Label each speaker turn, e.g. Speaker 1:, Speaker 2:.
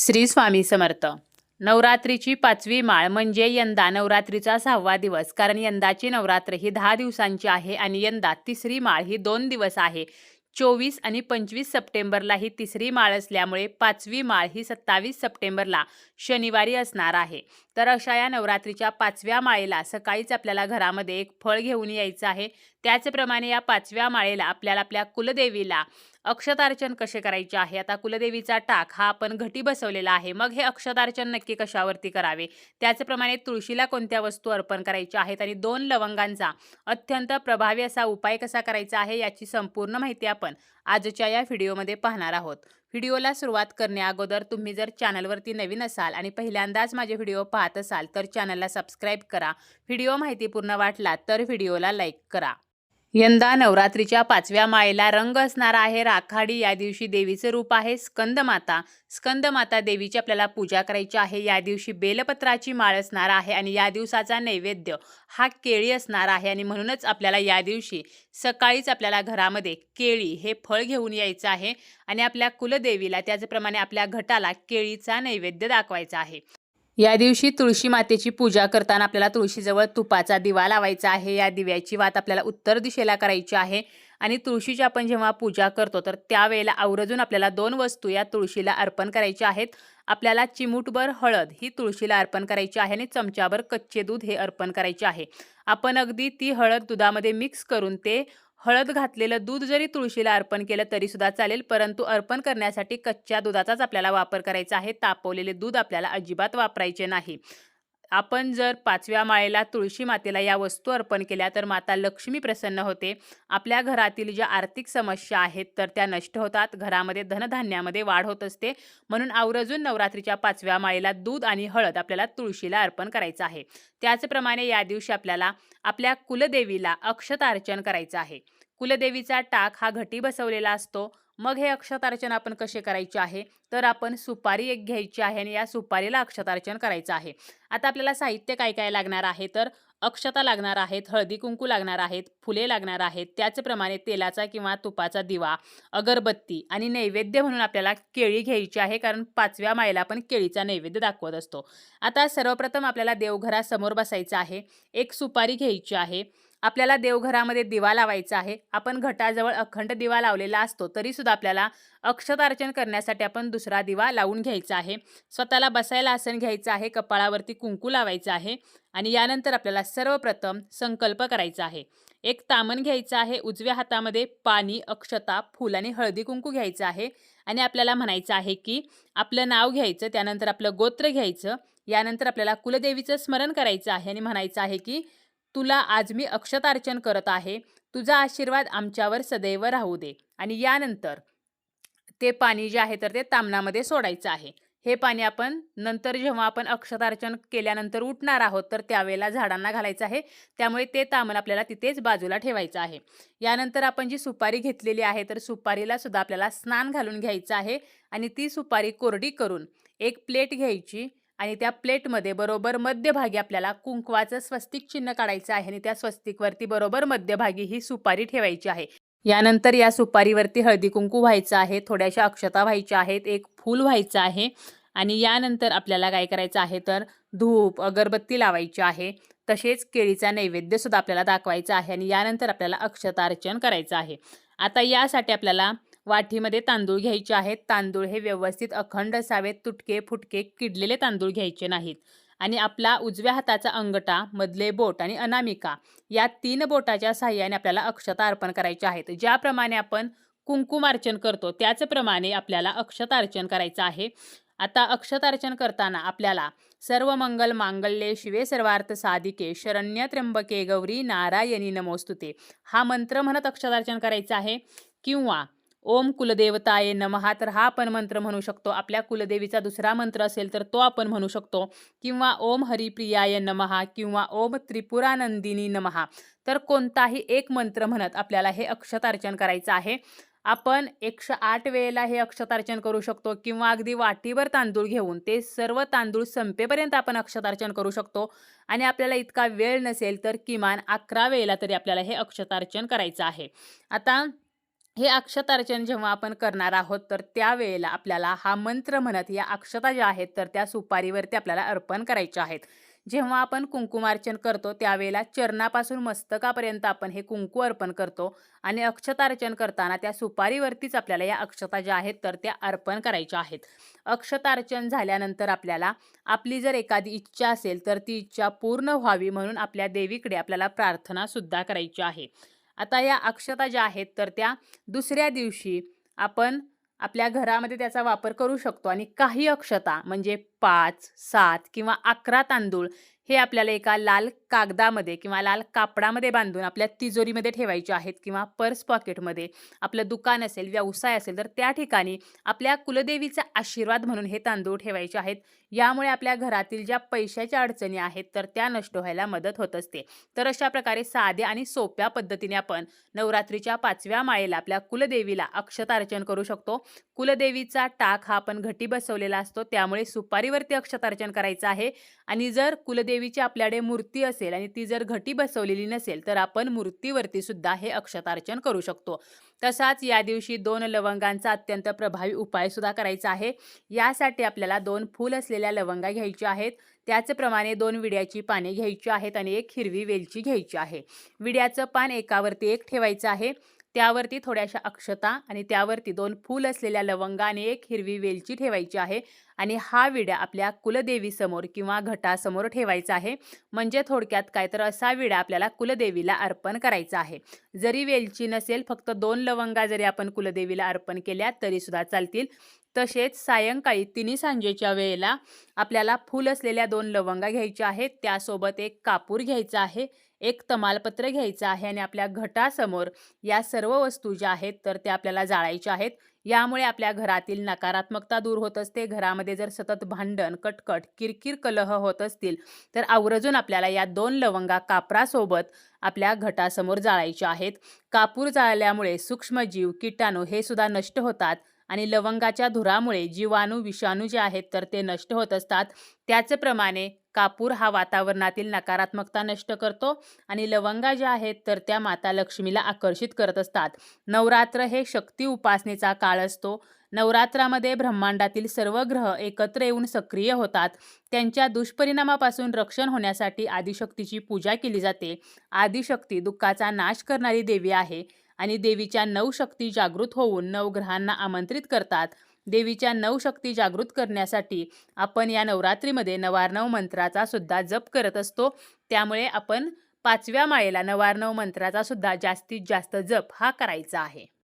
Speaker 1: श्री स्वामी समर्थ. नवरात्रीची पाचवी माळ म्हणजे यंदा नवरात्रीचा सहावा दिवस. कारण यंदाची नवरात्र ही दहा दिवसांची आहे आणि यंदा तिसरी माळ ही दोन दिवस आहे. चोवीस आणि पंचवीस सप्टेंबरला ही तिसरी माळ असल्यामुळे पाचवी माळ ही सत्तावीस सप्टेंबरला शनिवारी असणार आहे. तर अशा या नवरात्रीच्या पाचव्या माळेला सकाळीच आपल्याला घरामध्ये एक फळ घेऊन यायचं आहे. त्याचप्रमाणे या पाचव्या माळेला आपल्याला आपल्या कुलदेवीला अक्षतार्चन कसे करायचे आहे? आता कुलदेवीचा टाक हा आपण घटी बसवलेला आहे. मग हे अक्षतार्चन नक्की कशावरती करावे? त्याचप्रमाणे तुळशीला कोणत्या वस्तू अर्पण करायच्या आहेत? आणि दोन लवंगांचा अत्यंत प्रभावी असा उपाय कसा करायचा आहे? याची संपूर्ण माहिती आपण आजच्या या व्हिडिओमध्ये पाहणार आहोत. व्हिडिओला सुरुवात करण्याअगोदर तुम्ही जर चॅनलवरती नवीन असाल आणि पहिल्यांदाच माझे व्हिडिओ पाहत असाल तर चॅनलला सबस्क्राईब करा. व्हिडिओ माहितीपूर्ण वाटला तर व्हिडिओला लाईक करा. यंदा नवरात्रीच्या पाचव्या माळेला रंग असणार आहे. राखाडी या दिवशी देवीचं रूप आहे. स्कंदमाता स्कंदमाता देवीची आपल्याला पूजा करायची आहे. या दिवशी बेलपत्राची माळ असणार आहे आणि या दिवसाचा नैवेद्य हा केळी असणार आहे. आणि म्हणूनच आपल्याला या दिवशी सकाळीच आपल्याला घरामध्ये केळी हे फळ घेऊन यायचं आहे. आणि आपल्या कुलदेवीला त्याचप्रमाणे आपल्या घटाला केळीचा नैवेद्य दाखवायचा आहे. या दिवशी तुळशी मातेची पूजा करताना आपल्याला तुळशीजवळ तुपाचा दिवा लावायचा आहे. या दिव्याची वात आपल्याला उत्तर दिशेला करायची आहे. आणि तुळशीची आपण जेव्हा पूजा करतो तर त्यावेळेला आवर्जून आपल्याला दोन वस्तू या तुळशीला अर्पण करायच्या आहेत. आपल्याला चिमूटभर हळद ही तुळशीला अर्पण करायची आहे आणि चमच्याभर कच्चे दूध हे अर्पण करायचे आहे. आपण अगदी ती हळद दुधामध्ये मिक्स करून ते हळद घातलेलं दूध जरी तुळशीला अर्पण केलं तरी सुद्धा चालेल परंतु अर्पण करण्यासाठी कच्च्या दुधाचाच आपल्याला वापर करायचा आहे. तापवलेले दूध आपल्याला अजिबात वापरायचे नाही. आपण जर पाचव्या माळेला तुळशी मातेला या वस्तू अर्पण केल्या तर माता लक्ष्मी प्रसन्न होते. आपल्या घरातील ज्या आर्थिक समस्या आहेत तर त्या नष्ट होतात. घरामध्ये धनधान्यामध्ये वाढ होत असते. म्हणून आवर्जून नवरात्रीच्या पाचव्या माळेला दूध आणि हळद आपल्याला तुळशीला अर्पण करायचं आहे. त्याचप्रमाणे या दिवशी आपल्याला आपल्या कुलदेवीला अक्षतार्चन करायचं आहे. कुलदेवीचा टाक हा घटी बसवलेला असतो. मग हे अक्षतार्चन आपण कसे करायचे आहे? तर आपण सुपारी एक घ्यायची आहे आणि या सुपारीला अक्षतार्चन करायचं आहे. आता आपल्याला साहित्य काय काय लागणार आहे? तर अक्षता लागणार आहेत हळदी कुंकू लागणार आहेत फुले लागणार आहेत त्याचप्रमाणे तेलाचा किंवा तुपाचा दिवा अगरबत्ती आणि नैवेद्य म्हणून आपल्याला केळी घ्यायची आहे कारण पाचव्या मायला आपण केळीचा नैवेद्य दाखवत असतो. आता सर्वप्रथम आपल्याला देवघरासमोर बसायचं आहे. एक सुपारी घ्यायची आहे. आपल्याला देवघरामध्ये दिवा लावायचा आहे. आपण घटाजवळ अखंड दिवा लावलेला असतो तरीसुद्धा आपल्याला अक्षतार्चन करण्यासाठी आपण दुसरा दिवा लावून घ्यायचा आहे. स्वतःला बसायला आसन घ्यायचं आहे कपाळावरती कुंकू लावायचं आहे आणि यानंतर आपल्याला सर्वप्रथम संकल्प करायचा आहे. एक तामण घ्यायचं आहे उजव्या हातामध्ये पाणी अक्षता फूल आणि हळदी कुंकू घ्यायचं आहे आणि आपल्याला म्हणायचं आहे की आपलं नाव घ्यायचं त्यानंतर आपलं गोत्र घ्यायचं यानंतर आपल्याला कुलदेवीचं स्मरण करायचं आहे आणि म्हणायचं आहे की तुला आज मी अक्षतार्चन करत आहे. तुझा आशीर्वाद आमच्यावर सदैव राहू दे. आणि यानंतर ते पाणी जे आहे तर ते तामणामध्ये सोडायचं आहे. हे पाणी आपण नंतर जेव्हा आपण अक्षतार्चन केल्यानंतर उठणार आहोत तर त्यावेळेला झाडांना घालायचं आहे. त्यामुळे ते तामण आपल्याला तिथेच बाजूला ठेवायचं आहे. यानंतर आपण जी सुपारी घेतलेली आहे तर सुपारीला सुद्धा आपल्याला स्नान घालून घ्यायचं आहे. आणि ती सुपारी कोरडी करून एक प्लेट घ्यायची. आणि त्या प्लेटमध्ये बरोबर मध्यभागी आपल्याला कुंकवाचं स्वस्तिक चिन्ह काढायचं आहे आणि त्या स्वस्तिकवरती बरोबर मध्यभागी ही सुपारी ठेवायची आहे. यानंतर या सुपारीवरती हळदी कुंकू व्हायचं आहे थोड्याशा अक्षता व्हायच्या आहेत एक फूल व्हायचं आहे आणि यानंतर आपल्याला काय करायचं आहे तर धूप अगरबत्ती लावायची आहे. तसेच केळीचा नैवेद्यसुद्धा आपल्याला दाखवायचा आहे आणि यानंतर आपल्याला अक्षतार्चन करायचं आहे. आता यासाठी आपल्याला वाटीमध्ये तांदूळ घ्यायचे आहेत. तांदूळ हे व्यवस्थित अखंड असावेत. तुटके फुटके किडलेले तांदूळ घ्यायचे नाहीत. आणि आपला उजव्या हाताचा अंगठा मधले बोट आणि अनामिका या तीन बोटाच्या साह्याने आपल्याला अक्षता अर्पण करायचे आहेत. ज्याप्रमाणे आपण कुंकुमार्चन करतो त्याचप्रमाणे आपल्याला अक्षतार्चन करायचं आहे. आता अक्षतार्चन करताना आपल्याला सर्व मंगल मांगल्ये शिवे सर्वार्थ साधिके शरण्य त्र्यंबके गौरी नारायणी नमोस्तुते. हा मंत्र म्हणत अक्षतार्चन करायचं आहे. किंवा ओम कुलदेवताये नमहा तर हा आपण मंत्र म्हणू शकतो. आपल्या कुलदेवीचा दुसरा मंत्र असेल तर तो आपण म्हणू शकतो. किंवा ओम हरिप्रियाय नमहा किंवा ओम त्रिपुरानंदिनी नमहा तर कोणताही एक मंत्र म्हणत आपल्याला हे अक्षतार्चन करायचं आहे. आपण एकशे आठ वेळेला हे अक्षतार्चन करू शकतो किंवा अगदी वाटीवर तांदूळ घेऊन ते सर्व तांदूळ संपेपर्यंत आपण अक्षतार्चन करू शकतो. आणि आपल्याला इतका वेळ नसेल तर किमान अकरा वेळेला तरी आपल्याला हे अक्षतार्चन करायचं आहे. आता हे अक्षतार्चन जेव्हा आपण करणार आहोत तर त्यावेळेला आपल्याला हा मंत्र म्हणत या अक्षता ज्या आहेत तर त्या सुपारीवरती आपल्याला अर्पण करायच्या आहेत. जेव्हा आपण कुंकुमार्चन करतो त्यावेळेला चरणापासून मस्तकापर्यंत आपण हे कुंकू अर्पण करतो आणि अक्षतार्चन करताना त्या सुपारीवरतीच आपल्याला या अक्षता ज्या आहेत तर त्या अर्पण करायच्या आहेत. अक्षतार्चन झाल्यानंतर आपल्याला आपली जर एखादी इच्छा असेल तर ती इच्छा पूर्ण व्हावी म्हणून आपल्या देवीकडे आपल्याला प्रार्थनासुद्धा करायची आहे. आता या अक्षता ज्या आहेत तर त्या दुसऱ्या दिवशी आपण आपल्या घरामध्ये त्याचा वापर करू शकतो. आणि काही अक्षता म्हणजे पाच सात किंवा अकरा तांदूळ हे आपल्याला एका लाल कागदामध्ये किंवा लाल कापडामध्ये बांधून आपल्या तिजोरीमध्ये ठेवायचे आहेत किंवा पर्स पॉकेटमध्ये आपलं दुकान असेल व्यवसाय असेल तर त्या ठिकाणी आपल्या कुलदेवीचा आशीर्वाद म्हणून हे तांदूळ ठेवायचे आहेत. यामुळे आपल्या घरातील ज्या पैशाच्या अडचणी आहेत तर त्या नष्ट व्हायला मदत होत असते. तर अशा प्रकारे साध्या आणि सोप्या पद्धतीने आपण नवरात्रीच्या पाचव्या माळेला आपल्या कुलदेवीला अक्षतार्चन करू शकतो. कुलदेवीचा टाक हा आपण घटी बसवलेला असतो त्यामुळे सुपारीवरती अक्षतार्चन करायचं आहे. आणि जर कुलदेवी देवीची आपल्याकडे मूर्ती असेल आणि ती जर घटी बसवलेली नसेल तर आपण मूर्तीवरती सुद्धा हे अक्षतार्चन करू शकतो. तसाच या दिवशी दोन लवंगांचा अत्यंत प्रभावी उपाय सुद्धा करायचा आहे. यासाठी आपल्याला दोन फूल असलेल्या लवंगा घ्यायच्या आहेत. त्याचप्रमाणे दोन विड्याची पाने घ्यायची आहेत आणि एक हिरवी वेलची घ्यायची आहे. विड्याचं पान एकावरती एक ठेवायचं आहे. त्यावरती थोड्याशा अक्षता आणि त्यावरती दोन फूल असलेल्या लवंगा आणि एक हिरवी वेलची ठेवायची आहे. आणि हा विडा आपल्या कुलदेवीसमोर किंवा घटासमोर ठेवायचा आहे. म्हणजे थोडक्यात काय तर असा विडा आपल्याला कुलदेवीला अर्पण करायचा आहे. जरी वेलची नसेल फक्त दोन लवंगा जरी आपण कुलदेवीला अर्पण केल्या तरीसुद्धा चालतील. तसेच सायंकाळी तिन्ही सांजेच्या वेळेला आपल्याला फूल असलेल्या दोन लवंगा घ्यायच्या आहेत. त्यासोबत एक कापूर घ्यायचा आहे. एक तमालपत्र घ्यायचं आहे आणि आपल्या घटासमोर या सर्व वस्तू ज्या आहेत तर त्या आपल्याला जाळायच्या आहेत. यामुळे आपल्या घरातील नकारात्मकता दूर होत असते. घरामध्ये जर सतत भांडण कटकट किरकिर कलह होत असतील तर आवर्जून आपल्याला या दोन लवंगा कापरासोबत आपल्या घटासमोर जाळायच्या आहेत. कापूर जाळल्यामुळे सूक्ष्मजीव किटाणू हे सुद्धा नष्ट होतात आणि लवंगाच्या धुरामुळे जीवाणू विषाणू जे आहेत तर ते नष्ट होत असतात. त्याचप्रमाणे कापूर हा वातावरणातील नकारात्मकता नष्ट करतो आणि लवंगा ज्या आहेत तर त्या माता लक्ष्मीला आकर्षित करत असतात. नवरात्र हे शक्ती उपासनेचा काळ असतो. नवरात्रामध्ये ब्रह्मांडातील सर्व ग्रह एकत्र येऊन सक्रिय होतात. त्यांच्या दुष्परिणामापासून रक्षण होण्यासाठी आदिशक्तीची पूजा केली जाते. आदिशक्ती दुःखाचा नाश करणारी देवी आहे आणि देवीच्या नऊ शक्ती जागृत होऊन नवग्रहांना आमंत्रित करतात. देवीच्या नऊ शक्ती जागृत करण्यासाठी आपण या नवरात्रीमध्ये नवार्णव मंत्राचा सुद्धा जप करत असतो. त्यामुळे आपण पाचव्या माळेला नवार्णव मंत्राचा सुद्धा जास्तीत जास्त जप हा करायचा आहे.